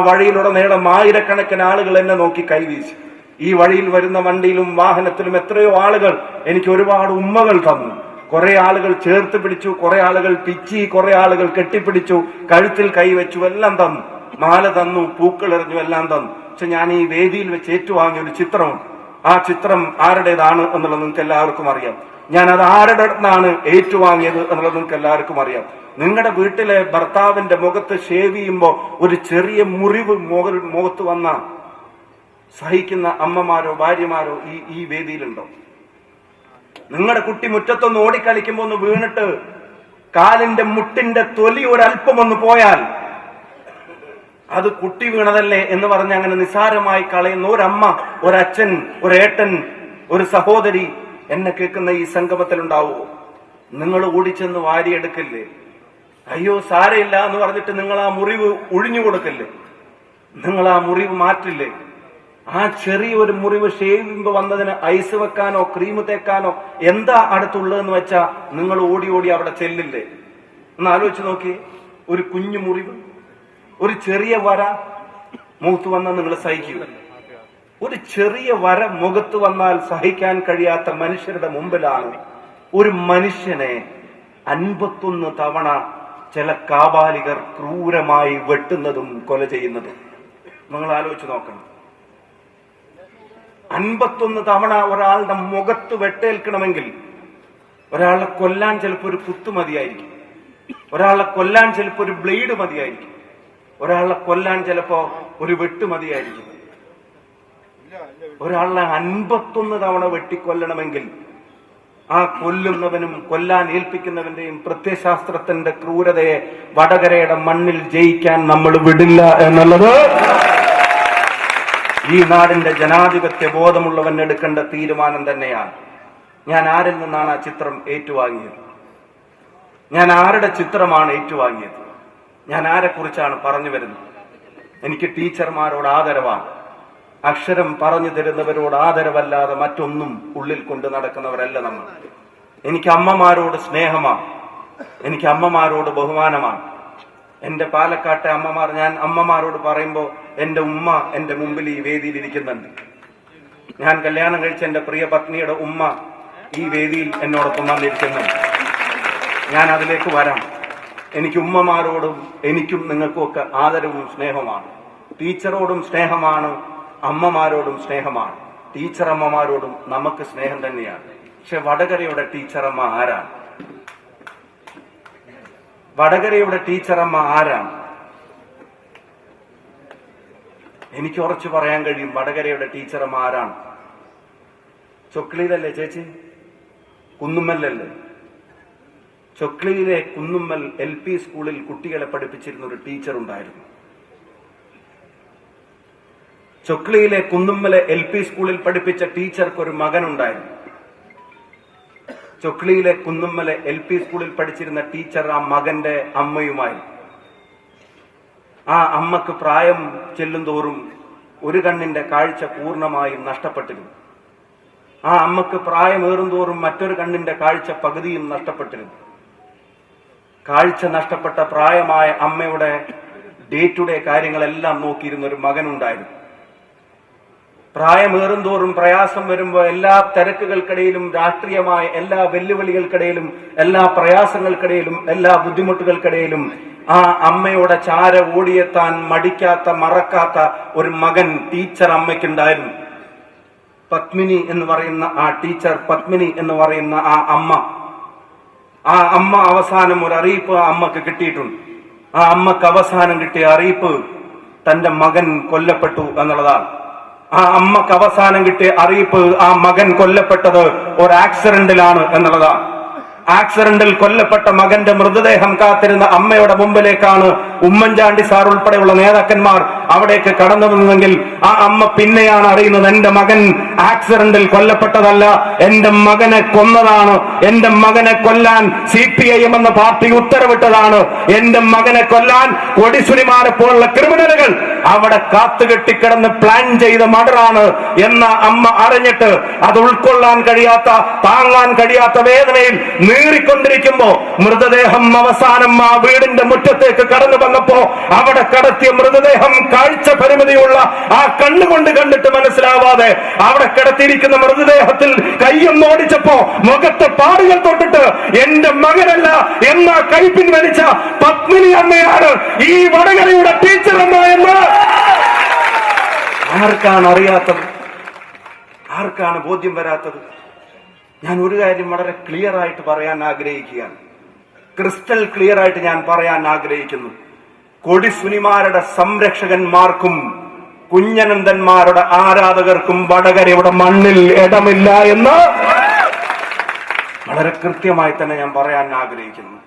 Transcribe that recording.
ആ വഴിയിലുടനീളം ആയിരക്കണക്കിന് ആളുകൾ എന്നെ നോക്കി കൈവീശി. ഈ വഴിയിൽ വരുന്ന വണ്ടിയിലും വാഹനത്തിലും എത്രയോ ആളുകൾ എനിക്ക് ഒരുപാട് ഉമ്മകൾ തന്നു. കുറെ ആളുകൾ ചേർത്ത് പിടിച്ചു കുറെ ആളുകൾ പിച്ചി കുറെ ആളുകൾ കെട്ടിപ്പിടിച്ചു കഴുത്തിൽ കൈവച്ചു എല്ലാം തന്നു. മാല തന്നു പൂക്കൾ എറിഞ്ഞു എല്ലാം തന്നു. പക്ഷെ ഞാൻ ഈ വേദിയിൽ വെച്ച് ഏറ്റുവാങ്ങിയ ഒരു ചിത്രമുണ്ട്. ആ ചിത്രം ആരുടേതാണ് എന്നുള്ളത് നിങ്ങൾക്ക് എല്ലാവർക്കും അറിയാം. ഞാൻ അത് ആരുടെ അടുത്താണ് ഏറ്റുവാങ്ങിയത് എന്നുള്ളത് നിങ്ങൾക്ക് എല്ലാവർക്കും അറിയാം. നിങ്ങളുടെ വീട്ടിലെ ഭർത്താവിന്റെ മുഖത്ത് ഷേവ് ചെയ്യുമ്പോൾ ഒരു ചെറിയ മുറിവ് മുഖ- മുഖത്ത് വന്ന സഹിക്കുന്ന അമ്മമാരോ ഭാര്യമാരോ ഈ ഈ വേദിയിലുണ്ടോ? നിങ്ങളുടെ കുട്ടി മുറ്റത്തൊന്ന് ഓടിക്കളിക്കുമ്പോ ഒന്ന് വീണിട്ട് കാലിന്റെ മുട്ടിന്റെ തൊലി ഒരല്പം ഒന്ന് പോയാൽ അത് കുട്ടി വീണതല്ലേ എന്ന് പറഞ്ഞ് അങ്ങനെ നിസാരമായി കളയുന്ന ഒരമ്മ ഒരച്ഛൻ ഒരേട്ടൻ ഒരു സഹോദരി എന്നെ കേൾക്കുന്ന ഈ സംഗമത്തിലുണ്ടാവോ. നിങ്ങൾ ഓടിച്ചെന്ന് വാരിയെടുക്കില്ലേ? അയ്യോ സാരയില്ല എന്ന് പറഞ്ഞിട്ട് നിങ്ങൾ ആ മുറിവ് ഒഴിഞ്ഞു കൊടുക്കില്ലേ? നിങ്ങൾ ആ മുറിവ് മാറ്റില്ലേ? ആ ചെറിയൊരു മുറിവ് ഷേവ് ചെയ്യുമ്പോ വന്നതിന് ഐസ് വെക്കാനോ ക്രീം തേക്കാനോ എന്താ അടുത്തുള്ളതെന്ന് വെച്ചാ നിങ്ങൾ ഓടി ഓടി അവിടെ ചെല്ലില്ലേ? ഒന്ന് ആലോചിച്ച് നോക്കി ഒരു കുഞ്ഞു മുറിവ് ഒരു ചെറിയ വര മൂത്ത് വന്നാൽ നിങ്ങൾ സഹിക്കൂ ഒരു ചെറിയ വര മുഖത്ത് വന്നാൽ സഹിക്കാൻ കഴിയാത്ത മനുഷ്യരുടെ മുമ്പിലാണ് ഒരു മനുഷ്യനെ അൻപത്തൊന്ന് തവണ ചില കാബാലികർ ക്രൂരമായി വെട്ടുന്നതും കൊല ചെയ്യുന്നതും. നിങ്ങൾ ആലോചിച്ച് നോക്കണം. അൻപത്തൊന്ന് തവണ ഒരാളുടെ മുഖത്ത് വെട്ടേൽക്കണമെങ്കിൽ ഒരാളെ കൊല്ലാൻ ചിലപ്പോൾ ഒരു കുത്തു മതിയായിരിക്കും. ഒരാളെ കൊല്ലാൻ ചിലപ്പോൾ ഒരു ബ്ലേഡ് മതിയായിരിക്കും. ഒരാളെ കൊല്ലാൻ ചിലപ്പോ ഒരു വെട്ട് മതിയായിരിക്കും. ഒരാളെ അൻപത്തൊന്ന് തവണ വെട്ടിക്കൊല്ലണമെങ്കിൽ ആ കൊല്ലുന്നവനും കൊല്ലാൻ ഏൽപ്പിക്കുന്നവന്റെയും പ്രത്യശാസ്ത്രത്തിന്റെ ക്രൂരതയെ വടകരയുടെ മണ്ണിൽ ജയിക്കാൻ നമ്മൾ വിടില്ല എന്നുള്ളത്. ഈ നാടിന്റെ ജനാധിപത്യ ബോധമുള്ളവൻ എടുക്കേണ്ട തീരുമാനം തന്നെയാണ്. ഞാൻ ആരിൽ നിന്നാണ് ആ ചിത്രം ഏറ്റുവാങ്ങിയത്? ഞാൻ ആരുടെ ചിത്രമാണ് ഏറ്റുവാങ്ങിയത്? ഞാൻ ആരെക്കുറിച്ചാണ് പറഞ്ഞു വരുന്നത്? എനിക്ക് ടീച്ചർമാരോട് ആദരവാണ്. അക്ഷരം പറഞ്ഞു തരുന്നവരോട് ആദരവല്ലാതെ മറ്റൊന്നും ഉള്ളിൽ കൊണ്ട് നടക്കുന്നവരല്ല നമ്മൾ. എനിക്ക് അമ്മമാരോട് സ്നേഹമാണ്. എനിക്ക് അമ്മമാരോട് ബഹുമാനമാണ്. എന്റെ പാലക്കാട്ടെ അമ്മമാർ ഞാൻ അമ്മമാരോട് പറയുമ്പോൾ എന്റെ ഉമ്മ എന്റെ മുമ്പിൽ ഈ വേദിയിൽ ഇരിക്കുന്നുണ്ട്. ഞാൻ കല്യാണം കഴിച്ച എന്റെ പ്രിയ പത്നിയുടെ ഉമ്മ ഈ വേദിയിൽ എന്നോടൊപ്പം വന്നിരിക്കുന്നുണ്ട്. ഞാൻ അതിലേക്ക് വരാം. എനിക്ക് ഉമ്മമാരോടും എനിക്കും നിങ്ങൾക്കും ഒക്കെ ആദരവും സ്നേഹമാണ് ടീച്ചറോടും സ്നേഹമാണ്. അമ്മമാരോടും സ്നേഹമാണ്. ടീച്ചർ അമ്മമാരോടും നമുക്ക് സ്നേഹം തന്നെയാണ്. പക്ഷെ വടകരയുടെ ടീച്ചറമ്മ ആരാണ്? വടകരയുടെ ടീച്ചറമ്മ ആരാണ്? എനിക്ക് ഉറച്ചു പറയാൻ കഴിയും വടകരയുടെ ടീച്ചറമ്മ ആരാണ്. ചൊക്ലിയിലല്ലേ ചേച്ചി? കുന്നുമ്മലല്ലേ? ചൊക്ലിയിലെ കുന്നുമ്മൽ എൽ പി സ്കൂളിൽ കുട്ടികളെ പഠിപ്പിച്ചിരുന്ന ഒരു ടീച്ചർ ഉണ്ടായിരുന്നു ചൊക്ലിയിലെ കുന്നുമ്മലെ എൽ പി സ്കൂളിൽ പഠിപ്പിച്ച ടീച്ചർക്ക് ഒരു മകനുണ്ടായിരുന്നു. ചൊക്ലിയിലെ കുന്നുമ്മലെ എൽ പി സ്കൂളിൽ പഠിച്ചിരുന്ന ടീച്ചർ ആ മകന്റെ അമ്മയുമായി. ആ അമ്മയ്ക്ക് പ്രായം ചെല്ലുന്തോറും ഒരു കണ്ണിന്റെ കാഴ്ച പൂർണമായും നഷ്ടപ്പെട്ടിരുന്നു. ആ അമ്മയ്ക്ക് പ്രായമേറും തോറും മറ്റൊരു കണ്ണിന്റെ കാഴ്ച പകുതിയും നഷ്ടപ്പെട്ടിരുന്നു. കാഴ്ച നഷ്ടപ്പെട്ട പ്രായമായ അമ്മയുടെ ഡേ ടു ഡേ കാര്യങ്ങളെല്ലാം നോക്കിയിരുന്ന ഒരു മകനുണ്ടായിരുന്നു. പ്രായമേറും തോറും പ്രയാസം വരുമ്പോൾ എല്ലാ തിരക്കുകൾക്കിടയിലും രാഷ്ട്രീയമായ എല്ലാ വെല്ലുവിളികൾക്കിടയിലും എല്ലാ പ്രയാസങ്ങൾക്കിടയിലും എല്ലാ ബുദ്ധിമുട്ടുകൾക്കിടയിലും ആ അമ്മയുടെ ചാര ഓടിയെത്താൻ മടിക്കാത്ത മറക്കാത്ത ഒരു മകൻ ടീച്ചർ അമ്മയ്ക്കുണ്ടായിരുന്നു. പത്മിനി എന്ന് പറയുന്ന ആ ടീച്ചർ പത്മിനി എന്ന് പറയുന്ന ആ അമ്മ. ആ അമ്മ അവസാനം ഒരു അറിയിപ്പ് ആ അമ്മയ്ക്ക് കിട്ടിയിട്ടുണ്ട്. ആ അമ്മയ്ക്ക് അവസാനം കിട്ടിയ അറിയിപ്പ് തന്റെ മകൻ കൊല്ലപ്പെട്ടു എന്നുള്ളതാണ്. ആ അമ്മയ്ക്ക് അവസാനം കിട്ടിയ അറിയിപ്പ് ആ മകൻ കൊല്ലപ്പെട്ടത് ഒരു ആക്സിഡന്റിലാണ് എന്നുള്ളതാണ് ആക്സിഡന്റിൽ കൊല്ലപ്പെട്ട മകന്റെ മൃതദേഹം കാത്തിരുന്ന അമ്മയുടെ മുമ്പിലേക്കാണ് ഉമ്മൻചാണ്ടി സാർ ഉൾപ്പെടെയുള്ള നേതാക്കന്മാർ അവിടേക്ക് കടന്നു വന്നതെങ്കിൽ ആ അമ്മ പിന്നെയാണ് അറിയുന്നത് എന്റെ മകൻ ആക്സിഡന്റിൽ കൊല്ലപ്പെട്ടതല്ല എന്റെ മകനെ കൊന്നതാണ് എന്റെ മകനെ കൊല്ലാൻ സി പി ഐ എം എന്ന പാർട്ടി ഉത്തരവിട്ടതാണ് എന്റെ മകനെ കൊല്ലാൻ കൊടിസുനിമാരെ പോലുള്ള ക്രിമിനലുകൾ അവിടെ കാത്തുകെട്ടിക്കിടന്ന് പ്ലാൻ ചെയ്ത മടറാണ് എന്ന അമ്മ അറിഞ്ഞിട്ട് അത് ഉൾക്കൊള്ളാൻ കഴിയാത്ത താങ്ങാൻ കഴിയാത്ത വേദനയിൽ നീറിക്കൊണ്ടിരിക്കുമ്പോ മൃതദേഹം അവസാനം ആ വീടിന്റെ മുറ്റത്തേക്ക് കടന്നു വന്നപ്പോ അവിടെ കടത്തിയ മൃതദേഹം കാഴ്ച പരിമിതിയുള്ള ആ കണ്ണുകൊണ്ട് കണ്ടിട്ട് മനസ്സിലാവാതെ അവിടെ കിടത്തിയിരിക്കുന്ന മൃതദേഹത്തിൽ കയ്യൊന്ന് ഓടിച്ചപ്പോ മുഖത്ത് പാടുകൾ തൊട്ടിട്ട് എന്റെ മകനല്ല എന്ന കൈ പിൻവലിച്ച പത്മിനി അമ്മയാണ് ഈ വടകരയുടെ ടീച്ചർ എന്ന്. ആർക്കാണ് അറിയാത്തത്? ആർക്കാണ് ബോധ്യം വരാത്തത്? ഞാൻ ഒരു കാര്യം വളരെ ക്ലിയർ ആയിട്ട് പറയാൻ ആഗ്രഹിക്കുകയാണ്. ക്രിസ്റ്റൽ ക്ലിയർ ആയിട്ട് ഞാൻ പറയാൻ ആഗ്രഹിക്കുന്നു. കൊടിസുനിമാരുടെ സംരക്ഷകന്മാർക്കും കുഞ്ഞനന്ദന്മാരുടെ ആരാധകർക്കും വടകരയുടെ മണ്ണിൽ ഇടമില്ല എന്ന്. വളരെ കൃത്യമായി തന്നെ ഞാൻ പറയാൻ ആഗ്രഹിക്കുന്നു.